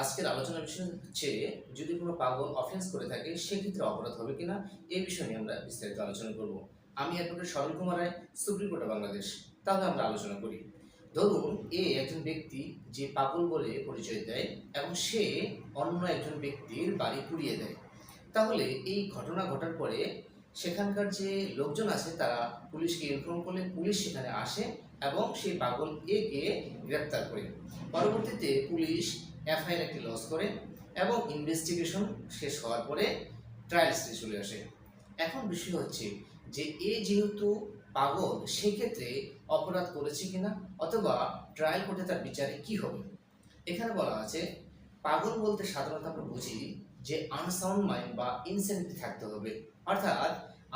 আজকের আলোচনার বিষয় হচ্ছে, যদি কোনো পাগল অফেন্স করে থাকে, সেক্ষেত্রে অপরাধ হবে কিনা? এই বিষয় নিয়ে আমরা বিস্তারিত আলোচনা করব। আমি advocate Saral Kumar Roy supreme court Bangladesh তাহলে আমরা আলোচনা করি। ধরুন, এ একজন ব্যক্তি যে পাগল বলে পরিচয় দেয় এবং সে অন্য একজন ব্যক্তির বাড়ি পুড়িয়ে দেয়। তাহলে এই ঘটনা ঘটার পরে সেখানকার যে লোকজন আছে, তারা পুলিশকে ইনফর্ম করলে পুলিশ সেখানে আসে এবং সেই পাগল এ কে গ্রেপ্তার করে। পরবর্তীতে পুলিশ এফআইআর একটি লস করে এবং ইনভেস্টিগেশন শেষ হওয়ার পরে ট্রায়াল স্টেজ চলে আসে। এখন বিষয় হচ্ছে যে এ যেহেতু পাগল, সেক্ষেত্রে অপরাধ করেছে কিনা অথবা ট্রায়াল কোর্টে তার বিচারে কি হবে? এখানে বলা আছে, পাগল বলতে সাধারণত আমরা বুঝি যে আনসাউন্ড মাইন্ড বা ইনসেন্টি থাকতে হবে। অর্থাৎ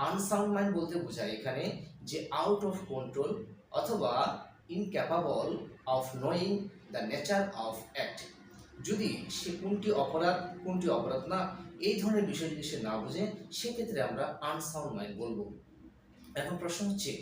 আনসাউন্ড মাইন্ড বলতে বোঝায় এখানে যে আউট অফ কন্ট্রোল অথবা incapable of knowing the nature of act যদি সে কোনটি অপরাধ কোনটি অপরাধ না, এই ধরনের বিষয় যদি সে না বুঝে, সেক্ষেত্রে আমরা আনসাউন্ড মাইন্ড বলব। এখন প্রশ্ন হচ্ছে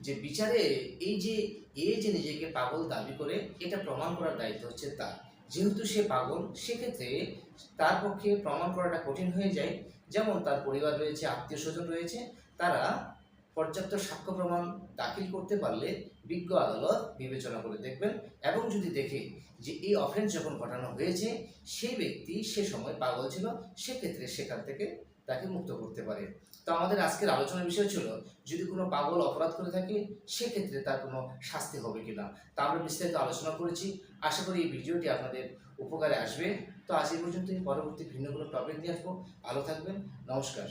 যে বিচারে এই যে, এ যে নিজেকে পাগল দাবি করে, এটা প্রমাণ করার দায়িত্ব হচ্ছে তার। যেহেতু সে পাগল, সেক্ষেত্রে তার পক্ষে প্রমাণ করাটা কঠিন হয়ে যায়। যেমন তার পরিবার রয়েছে আত্মীয় স্বজন রয়েছে, তারা পর্যাপ্ত সাক্ষ্য প্রমাণ দাখিল করতে পারলে বিজ্ঞ আদালত বিবেচনা করে দেখবেন এবং যদি দেখে যে এই অফেন্স যখন ঘটানো হয়েছে, সেই ব্যক্তি সে সময় পাগল ছিল, সেক্ষেত্রে সেখান থেকে তাকে মুক্ত করতে পারে। তো আমাদের আজকের আলোচনার বিষয় ছিল, যদি কোনো পাগল অপরাধ করে থাকে, সেক্ষেত্রে তার কোনো শাস্তি হবে কিনা? তা আমরা বিস্তারিত আলোচনা করেছি। আশা করি এই ভিডিওটি আপনাদের উপকারে আসবে। তো আজ এই পর্যন্তই। পরবর্তী ভিন্ন কোনো টপিক নিয়ে আসব। ভালো থাকবেন। নমস্কার।